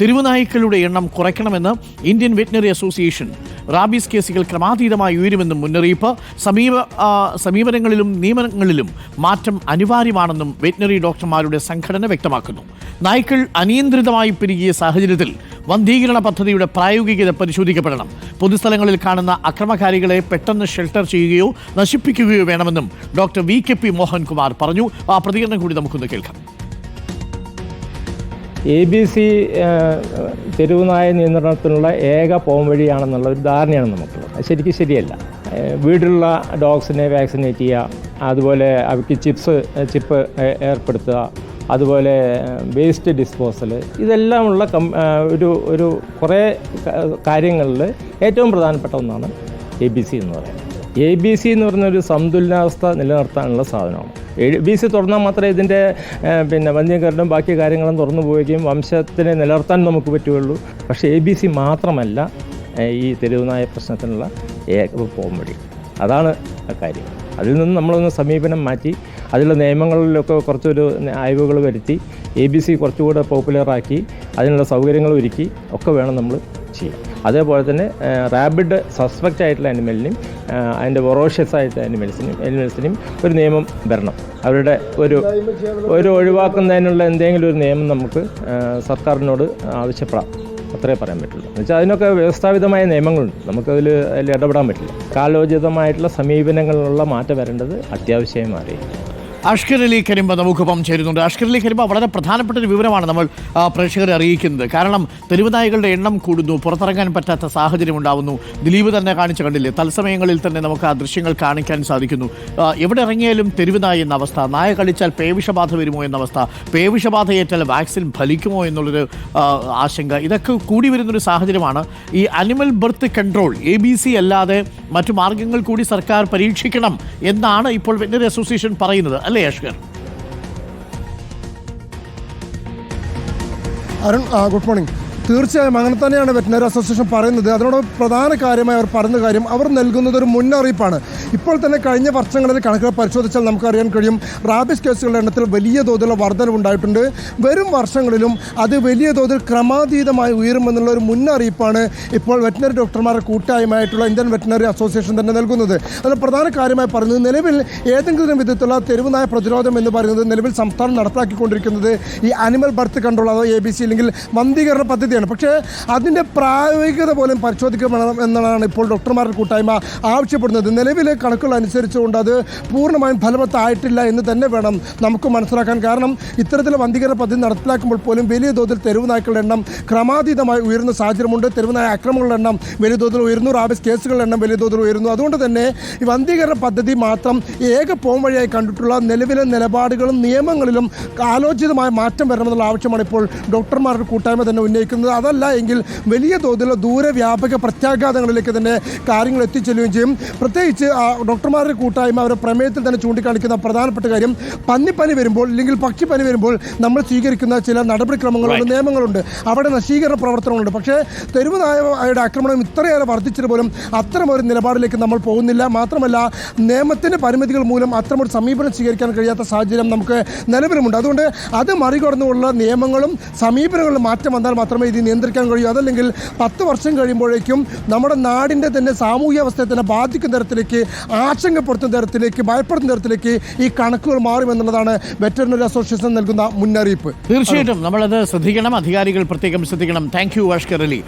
തെരുവുനായ്ക്കളുടെ എണ്ണം കുറയ്ക്കണമെന്ന് Indian veterinary association rabies കേസുകൾ ക്രമാതീതമായി ഉയരുമെന്നും മുന്നറിയിപ്പ്. സമീപ സമീപനങ്ങളിലും നിയമനങ്ങളിലും മാറ്റം അനിവാര്യമാണെന്നും വെറ്റിനറി ഡോക്ടർമാരുടെ സംഘടന വ്യക്തമാക്കുന്നു. നായ്ക്കൾ അനിയന്ത്രിതമായി പെരുകിയ സാഹചര്യത്തിൽ വന്ധീകരണ പദ്ധതിയുടെ പ്രായോഗികത പരിശോധിക്കപ്പെടണം. പൊതുസ്ഥലങ്ങളിൽ കാണുന്ന അക്രമകാരികളെ പെട്ടെന്ന് ഷെൽട്ടർ ചെയ്യുകയോ നശിപ്പിക്കുകയോ വേണമെന്നും doctor V K P Mohankumar പറഞ്ഞു. ആ പ്രതികരണം കൂടി നമുക്കൊന്ന് കേൾക്കാം. എ ബി സി തെരുവുനായ നിയന്ത്രണത്തിനുള്ള ഏക പോം വഴിയാണെന്നുള്ള ഒരു ധാരണയാണ് നമുക്കുള്ളത്. അത് ശരിക്കും ശരിയല്ല. വീട്ടിലുള്ള ഡോഗ്സിനെ വാക്സിനേറ്റ് ചെയ്യുക അതുപോലെ അവയ്ക്ക് ചിപ്സ് ചിപ്പ് ഏർപ്പെടുത്തുക അതുപോലെ വേസ്റ്റ് ഡിസ്പോസൽ ഇതെല്ലാമുള്ള കം ഒരു ഒരു കുറേ കാര്യങ്ങളിൽ ഏറ്റവും പ്രധാനപ്പെട്ട ഒന്നാണ് എ ബി സി എന്ന് പറയുന്നത്. എ ബി സി എന്ന് പറഞ്ഞൊരു സന്തുലനാവസ്ഥ നിലനിർത്താനുള്ള സാധനമാണ്. എ ബി സി തുറന്നാൽ മാത്രമേ ഇതിന്റെ പിന്നെ വന്യകരണം ബാക്കി കാര്യങ്ങളും തുറന്നു പോവുകയും വംശത്തിനെ നിലനിർത്താൻ നമുക്ക് പറ്റുകയുള്ളൂ. പക്ഷേ എ ബി സി മാത്രമല്ല ഈ തെരുവുനായ പ്രശ്നത്തിനുള്ള ഏക പോംവഴി അതാണ് കാര്യം. അതിൽ നിന്ന് നമ്മളൊന്ന് സമീപനം മാറ്റി അതിലുള്ള നിയമങ്ങളിലൊക്കെ കുറച്ചൊരു അയവുകൾ വരുത്തി എ ബി സി കുറച്ചുകൂടെ പോപ്പുലറാക്കി അതിനുള്ള സൗകര്യങ്ങൾ ഒരുക്കി ഒക്കെ വേണം നമ്മൾ ചെയ്യാൻ അതേപോലെ തന്നെ റാബിഡ് സസ്പെക്റ്റ് ആയിട്ടുള്ള അനിമലിനും അതിന്റെ വൊറോഷ്യസ് ആയിട്ടുള്ള അനിമൽസിനും അനിമൽസിനും ഒരു നിയമം വരണം. അവരുടെ ഒരു ഒരു ഒഴിവാക്കുന്നതിനുള്ള എന്തെങ്കിലും ഒരു നിയമം നമുക്ക് സർക്കാരിനോട് ആവശ്യപ്പെടാം. അത്രേ പറയാൻ പറ്റുള്ളൂ. എന്നുവെച്ചാൽ അതിനൊക്കെ വ്യവസ്ഥാപിതമായ നിയമങ്ങളുണ്ട്. നമുക്കതിൽ അതിൽ ഇടപെടാൻ പറ്റില്ല. കാലോചിതമായിട്ടുള്ള സമീപനങ്ങളിലുള്ള മാറ്റം വരേണ്ടത് അത്യാവശ്യമായി മാറി അഷ്കർ അലി കരിമ്പ നമുക്കൊപ്പം ചേരുന്നുണ്ട്. അഷ്കർ അലി കരിമ്പ വളരെ പ്രധാനപ്പെട്ട ഒരു വിവരമാണ് നമ്മൾ പ്രേക്ഷകരെ അറിയിക്കുന്നത്. കാരണം തെരുവുനായകളുടെ എണ്ണം കൂടുന്നു പുറത്തിറങ്ങാൻ പറ്റാത്ത സാഹചര്യം ഉണ്ടാവുന്നു. ദിലീപ് തന്നെ കാണിച്ചു കണ്ടില്ലേ തത്സമയങ്ങളിൽ തന്നെ നമുക്ക് ആ ദൃശ്യങ്ങൾ കാണിക്കാൻ സാധിക്കുന്നു. എവിടെ ഇറങ്ങിയാലും തെരുവുനായ എന്ന അവസ്ഥ നായ കളിച്ചാൽ പേവിഷബാധ വരുമോ എന്ന അവസ്ഥ പേവിഷബാധ ഏറ്റാൽ വാക്സിൻ ഫലിക്കുമോ എന്നുള്ളൊരു ആശങ്ക ഇതൊക്കെ കൂടി വരുന്നൊരു സാഹചര്യമാണ്. ഈ animal birth control A B C അല്ലാതെ മറ്റു മാർഗങ്ങൾ കൂടി സർക്കാർ പരീക്ഷിക്കണം എന്നാണ് ഇപ്പോൾ വെറ്റിനറി അസോസിയേഷൻ പറയുന്നത്. അല്ലേ? അഷ്കർ അരുൺ ഗുഡ് മോർണിംഗ് തീർച്ചയായും അങ്ങനെ തന്നെയാണ് വെറ്റിനറി അസോസിയേഷൻ പറയുന്നത്. അതിനോട് പ്രധാന കാര്യമായി അവർ പറയുന്ന കാര്യം അവർ നൽകുന്നത് ഒരു മുന്നറിയിപ്പാണ്. ഇപ്പോൾ തന്നെ കഴിഞ്ഞ വർഷങ്ങളിൽ കണക്കുകൾ പരിശോധിച്ചാൽ നമുക്കറിയാൻ കഴിയും. റാബിസ് കേസുകളുടെ എണ്ണത്തിൽ വലിയ തോതിലുള്ള വർധനവുണ്ടായിട്ടുണ്ട് വരും വർഷങ്ങളിലും അത് വലിയ തോതിൽ ക്രമാതീതമായി ഉയരുമെന്നുള്ള ഒരു മുന്നറിയിപ്പാണ് ഇപ്പോൾ വെറ്റിനറി ഡോക്ടർമാരുടെ കൂട്ടായ്മയായിട്ടുള്ള ഇന്ത്യൻ വെറ്റിനറി അസോസിയേഷൻ തന്നെ നൽകുന്നത്. അതിൽ പ്രധാന കാര്യമായി പറയുന്നത് നിലവിൽ ഏതെങ്കിലും വിധത്തിലുള്ള തെരുവുനായ പ്രതിരോധം എന്ന് പറയുന്നത് നിലവിൽ സംസ്ഥാനം നടപ്പാക്കിക്കൊണ്ടിരിക്കുന്നത് ഈ അനിമൽ ബർത്ത് കൺട്രോൾ അതോ എ ബി സി അല്ലെങ്കിൽ വന്ധീകരണ പദ്ധതിയാണ് പക്ഷേ അതിന്റെ പ്രായോഗികത പോലും പരിശോധിക്കണം എന്നാണ് ഇപ്പോൾ ഡോക്ടർമാരുടെ കൂട്ടായ്മ ആവശ്യപ്പെടുന്നത്. നിലവിലെ കണക്കുകൾ അനുസരിച്ചുകൊണ്ട് അത് പൂർണമായും ഫലവത്തായിട്ടില്ല എന്ന് തന്നെ വേണം നമുക്ക് മനസ്സിലാക്കാൻ. കാരണം ഇത്തരത്തിലെ വന്ധീകരണ പദ്ധതി നടപ്പിലാക്കുമ്പോൾ പോലും വലിയ തോതിൽ തെരുവ് നായ്ക്കളുടെ എണ്ണം ക്രമാതീതമായി ഉയരുന്ന സാഹചര്യമുണ്ട്. തെരുവ് നായ ആക്രമണങ്ങളുടെ എണ്ണം വലിയ തോതിൽ ഉയരുന്നു. റാബിസ് കേസുകളുടെ എണ്ണം വലിയ തോതിൽ ഉയരുന്നു. അതുകൊണ്ട് തന്നെ ഈ വന്ധീകരണ പദ്ധതി മാത്രം ഏക പോം വഴിയായി കണ്ടിട്ടുള്ള നിലവിലെ നിലപാടുകളും നിയമങ്ങളിലും ആലോചിതമായ മാറ്റം വരണമെന്നുള്ള ആവശ്യമാണ് ഇപ്പോൾ ഡോക്ടർമാരുടെ കൂട്ടായ്മ തന്നെ ഉന്നയിക്കുന്നത്. അതല്ല എങ്കിൽ വലിയ തോതിലുള്ള ദൂരവ്യാപക പ്രത്യാഘാതങ്ങളിലേക്ക് തന്നെ കാര്യങ്ങൾ എത്തിച്ചെല്ലുകയും ചെയ്യും. പ്രത്യേകിച്ച് ഡോക്ടർമാരുടെ കൂട്ടായ്മ അവരുടെ പ്രമേയത്തിൽ തന്നെ ചൂണ്ടിക്കാണിക്കുന്ന പ്രധാനപ്പെട്ട കാര്യം പന്നിപ്പനി വരുമ്പോൾ അല്ലെങ്കിൽ പക്ഷിപ്പനി വരുമ്പോൾ നമ്മൾ സ്വീകരിക്കുന്ന ചില നടപടിക്രമങ്ങളുണ്ട് നിയമങ്ങളുണ്ട്. അവിടെ നശീകരണ പ്രവർത്തനങ്ങളുണ്ട്. പക്ഷേ തെരുവ് നായയുടെ ആക്രമണം ഇത്രയേറെ വർദ്ധിച്ചിട്ട് പോലും അത്തരമൊരു നിലപാടിലേക്ക് നമ്മൾ പോകുന്നില്ല. മാത്രമല്ല നിയമത്തിന്റെ പരിമിതികൾ മൂലം അത്തരമൊരു സമീപനം സ്വീകരിക്കാൻ കഴിയാത്ത സാഹചര്യം നമുക്ക് നിലവിലുമുണ്ട്. അതുകൊണ്ട് അത് മറികടന്നുള്ള നിയമങ്ങളും സമീപനങ്ങളും മാറ്റം വന്നാൽ മാത്രമേ ഇത് നിയന്ത്രിക്കാൻ കഴിയും. അതല്ലെങ്കിൽ പത്ത് വർഷം കഴിയുമ്പോഴേക്കും നമ്മുടെ നാടിന്റെ തന്നെ സാമൂഹ്യ അവസ്ഥയെ തന്നെ ബാധിക്കുന്ന തരത്തിലേക്ക് ആശങ്കപ്പെടുത്തുന്ന തരത്തിലേക്ക് ഭയപ്പെടുത്തുന്ന തരത്തിലേക്ക് ഈ കണക്കുകൾ മാറുമെന്നുള്ളതാണ് വെറ്ററിനറി അസോസിയേഷൻ നൽകുന്ന മുന്നറിയിപ്പ്. തീർച്ചയായിട്ടും നമ്മളത് ശ്രദ്ധിക്കണം അധികാരികൾ പ്രത്യേകം ശ്രദ്ധിക്കണം. Thank you വാഷ്കർ Ali